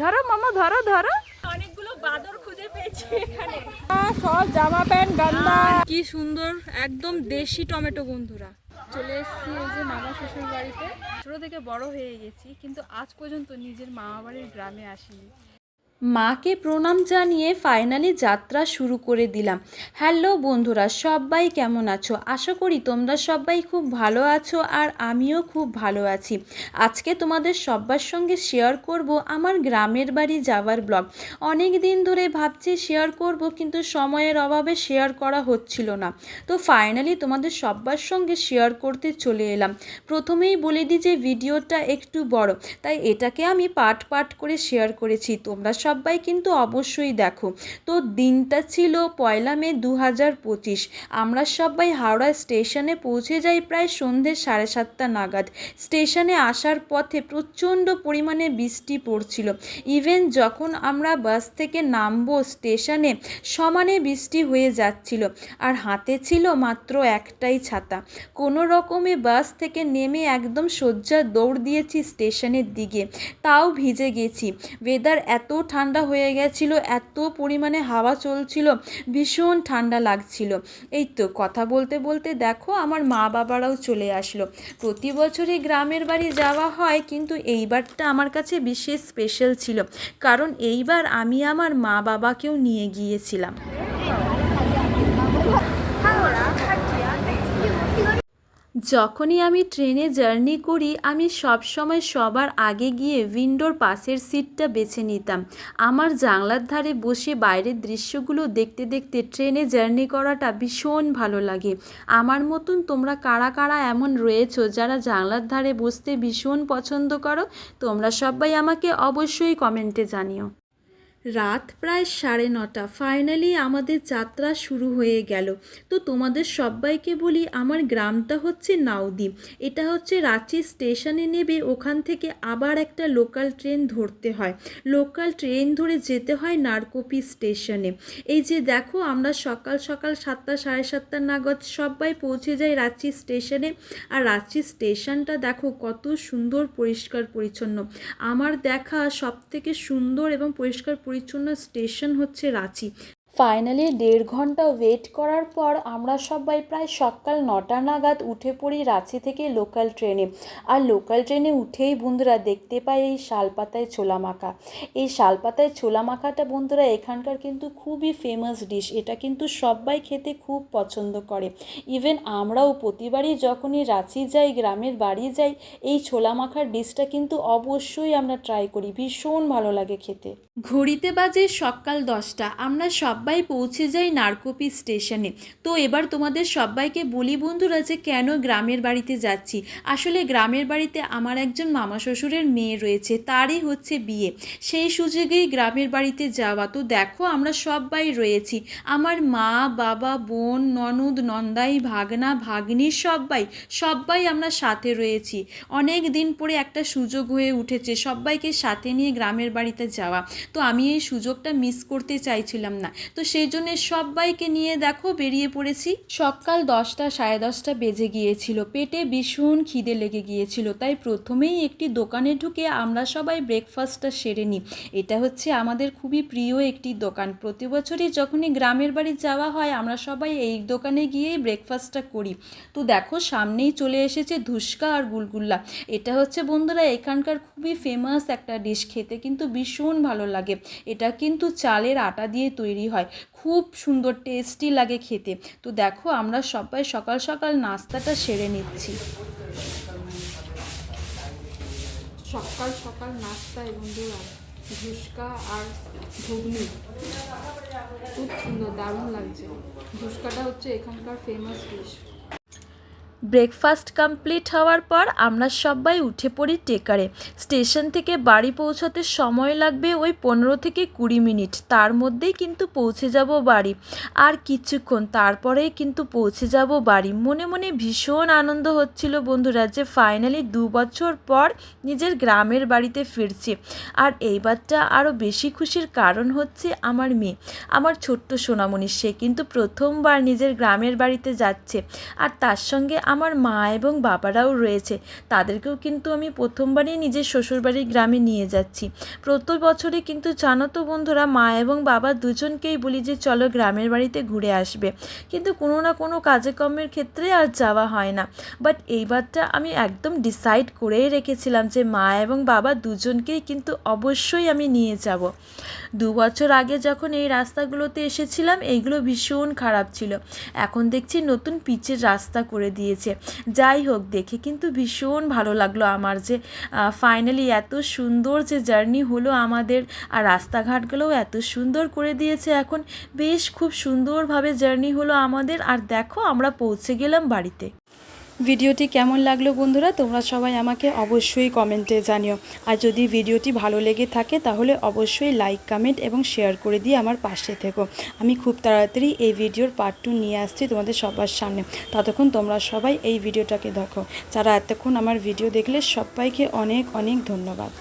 ধরো মামা ধরো ধরো। অনেকগুলো বাদর খুঁজে পেয়েছি এখানে। সব জামা প্যান্ট গান্দা। কি সুন্দর একদম দেশি টমেটো বন্ধুরা। চলে এসেছি এই যে মামা শ্বশুর বাড়িতে ছোট থেকে বড় হয়ে গেছি কিন্তু আজ পর্যন্ত নিজের মামা বাড়ির গ্রামে আসিনি। মাকে প্রণাম জানিয়ে ফাইনালি যাত্রা শুরু করে দিলাম। হ্যালো বন্ধুরা, সবাই কেমন আছো? আশা করি তোমরা সবাই খুব ভালো আছো আর আমিও খুব ভালো আছি। আজকে তোমাদের সবার সঙ্গে শেয়ার করব আমার গ্রামের বাড়ি যাওয়ার ব্লগ অনেক দিন ধরে ভাবছি শেয়ার করব কিন্তু সময়ের অভাবে শেয়ার করা হচ্ছিল না। তো ফাইনালি তোমাদের সবার সঙ্গে শেয়ার করতে চলে এলাম। প্রথমেই বলে দিই যে ভিডিওটা একটু বড়, তাই এটাকে আমি পার্ট পার্ট করে শেয়ার করেছি। তোমরা সবাই কিন্তু অবশ্যই দেখো। তো দিনটা ছিল পয়লা মে দু হাজার পঁচিশ। আমরা সবাই হাওড়া স্টেশনে পৌঁছে যাই প্রায় সন্ধ্যে সাড়ে সাতটা নাগাদ। স্টেশনে আসার পথে প্রচণ্ড পরিমাণে বৃষ্টি পড়ছিল। ইভেন যখন আমরা বাস থেকে নামবো স্টেশনে, সমানে বৃষ্টি হয়ে যাচ্ছিল। আর হাতে ছিল মাত্র একটাই ছাতা। কোনো রকমে বাস থেকে নেমে একদম সজ্জা দৌড় দিয়েছি স্টেশনের দিকে। তাও ভিজে গেছি। ওয়েদার এত ঠান্ডা হয়ে গেছিল, এত পরিমাণে হাওয়া চলছিল, ভীষণ ঠান্ডা লাগছিল। এই তো কথা বলতে বলতে দেখো আমার মা বাবারাও চলে আসলো। প্রতি বছরই গ্রামের বাড়ি যাওয়া হয়, কিন্তু এইবারটা আমার কাছে বিশেষ স্পেশাল ছিল। কারণ এইবার আমি আমার মা বাবাকেও নিয়ে গিয়েছিলাম। যখনই আমি ট্রেনে জার্নি করি, আমি সবসময় সবার আগে গিয়ে উইন্ডোর পাশের সিটটা বেছে নিতাম। আমার জানলার ধারে বসে বাইরের দৃশ্যগুলো দেখতে দেখতে ট্রেনে জার্নি করাটা ভীষণ ভালো লাগে। আমার মতন তোমরা কারা কারা এমন রয়েছো যারা জানলার ধারে বসতে ভীষণ পছন্দ করো, তোমরা সবাই আমাকে অবশ্যই কমেন্টে জানিও। রাত প্রায় সাড়ে নটা। ফাইনালি আমাদের যাত্রা শুরু হয়ে গেল। তো তোমাদের সবাইকে বলি, আমার গ্রামটা হচ্ছে নাউদি এটা হচ্ছে রাঁচি স্টেশনে নেবে ওখান থেকে আবার একটা লোকাল ট্রেন ধরতে হয়। লোকাল ট্রেন ধরে যেতে হয় নারকোপি স্টেশনে। এই যে দেখো, আমরা সকাল সকাল সাতটা, সাড়ে সাতটা নাগাদ সবাই পৌঁছে যাই রাঁচি স্টেশনে। আর রাঁচি স্টেশনটা দেখো, কত সুন্দর পরিষ্কার পরিচ্ছন্ন। আমার দেখা সব থেকে সুন্দর এবং পরিষ্কার পরিচ্ছন্ন স্টেশন হচ্ছে রাঁচি। ফাইনালি দেড় ঘণ্টা ওয়েট করার পর আমরা সবাই প্রায় সকাল নটা নাগাদ উঠে পড়ি রাঁচি থেকে লোকাল ট্রেনে আর লোকাল ট্রেনে উঠেই বন্ধুরা দেখতে পাই এই শালপাতায় ছোলা মাখা। এই শালপাতায় ছোলা মাখাটা বন্ধুরা এখানকার কিন্তু খুবই ফেমাস ডিশ এটা কিন্তু সবাই খেতে খুব পছন্দ করে। ইভেন আমরাও প্রতিবারই যখনই রাঁচি যাই, গ্রামের বাড়ি যাই, এই ছোলা মাখার ডিশটা কিন্তু অবশ্যই আমরা ট্রাই করি, ভীষণ ভালো লাগে খেতে। ঘড়িতে বাজে সকাল দশটা, আমরা সবাই পৌঁছে যাই নারকোপি স্টেশনে। তো এবার তোমাদের সবাইকে বলি বন্ধুরা যে কেন গ্রামের বাড়িতে যাচ্ছি। আসলে গ্রামের বাড়িতে আমার একজন মামা শ্বশুরের মেয়ে রয়েছে, তারই হচ্ছে বিয়ে। সেই সুযোগেই গ্রামের বাড়িতে যাওয়া। তো দেখো আমরা সবাই রয়েছি। আমার মা, বাবা, বোন, ননদ, নন্দাই, ভাগনা, ভাগ্নি সবাই সবাই আমরা সাথে রয়েছি। অনেক দিন পরে একটা সুযোগ হয়ে উঠেছে সবাইকে সাথে নিয়ে গ্রামের বাড়িতে যাওয়া। তো আমি এই সুযোগটা মিস করতে চাইছিলাম না। তো সেই জন্য সবাইকে নিয়ে দেখো বেরিয়ে পড়েছি। সকাল দশটা, সাড়ে দশটা বেজে গিয়েছিল। পেটে ভীষণ খিদে লেগে গিয়েছিল। তাই প্রথমেই একটি দোকানে ঢুকে আমরা সবাই ব্রেকফাস্টটা সেরে নিই। এটা হচ্ছে আমাদের খুবই প্রিয় একটি দোকান। প্রতি বছরই যখনই গ্রামের বাড়ি যাওয়া হয়, আমরা সবাই এই দোকানে গিয়েই ব্রেকফাস্টটা করি। তো দেখো, সামনেই চলে এসেছে ধুসকা আর গুলগুল্লা। এটা হচ্ছে বন্ধুরা এখানকার খুবই ফেমাস একটা ডিশ খেতে কিন্তু ভীষণ ভালো লাগে। এটা কিন্তু চালের আটা দিয়ে তৈরি হয়। খুব সুন্দর টেস্টি লাগে খেতে। তো দেখো, আমরা সবাই সকাল সকাল নাস্তাটা সেরে নিচ্ছি। সকাল সকাল নাস্তা এবং ধুসকা আর ঘুগনি। খুব সুন্দর, দারুণ লাগছে। ধুসকাটা হচ্ছে এখানকার ফেমাস ডিশ ব্রেকফাস্ট কমপ্লিট হওয়ার পর আমরা সবাই উঠে পড়ি টেকারে। স্টেশন থেকে বাড়ি পৌঁছাতে সময় লাগবে ওই পনেরো থেকে কুড়ি মিনিট। তার মধ্যেই কিন্তু পৌঁছে যাব বাড়ি। আর কিছুক্ষণ তারপরেই কিন্তু পৌঁছে যাব বাড়ি। মনে মনে ভীষণ আনন্দ হচ্ছিল বন্ধুরা যে ফাইনালি দু বছর পর নিজের গ্রামের বাড়িতে ফিরছি। আর এইবারটা আরও বেশি খুশির কারণ হচ্ছে আমার মেয়ে। আমার ছোট্ট সোনামণি, সে কিন্তু প্রথমবার নিজের গ্রামের বাড়িতে যাচ্ছে। আর তার সঙ্গে আমার মা এবং বাবারাও রয়েছে। তাদেরকেও কিন্তু আমি প্রথমবারই নিজের শ্বশুরবাড়ির গ্রামে নিয়ে যাচ্ছি। প্রত্যেক বছরে কিন্তু জানো তো বন্ধুরা, মা এবং বাবা দুজনকেই বলি যে, চলো গ্রামের বাড়িতে ঘুরে আসবে। কিন্তু কোনো না কোনো কাজে কর্মের ক্ষেত্রে আর যাওয়া হয় না। বাট এইবারটা আমি একদম ডিসাইড করেই রেখেছিলাম যে, মা এবং বাবা দুজনকেই কিন্তু অবশ্যই আমি নিয়ে যাব। দু বছর আগে যখন এই রাস্তাগুলোতে এসেছিলাম, এইগুলো ভীষণ খারাপ ছিল। এখন দেখছি নতুন পিচের রাস্তা করে দিয়েছে যাই হোক, দেখে কিন্তু ভীষণ ভালো লাগল আমার যে ফাইনালি এত সুন্দর যে জার্নি হলো আমাদের, আর রাস্তাঘাটগুলোও এত সুন্দর করে দিয়েছে এখন। বেশ খুব সুন্দরভাবে জার্নি হলো আমাদের, আর দেখো আমরা পৌঁছে গেলাম বাড়িতে। ভিডিওটি কেমন লাগল বন্ধুরা? তোমরা সবাই আমাকে অবশ্যই কমেন্টে জানিও। আর যদি ভিডিওটি ভালো লেগে থাকে, তাহলে অবশ্যই লাইক কমেন্ট এবং শেয়ার করে দিয়ে আমার পাশে থেকো। আমি খুব তাড়াতাড়ি এই ভিডিওর পার্ট টু নিয়ে আসছি তোমাদের সবার সামনে। ততক্ষণ তোমরা সবাই এই ভিডিওটাকে দেখো। যারা এতক্ষণ আমার ভিডিও দেখলে, সবাইকে অনেক অনেক ধন্যবাদ।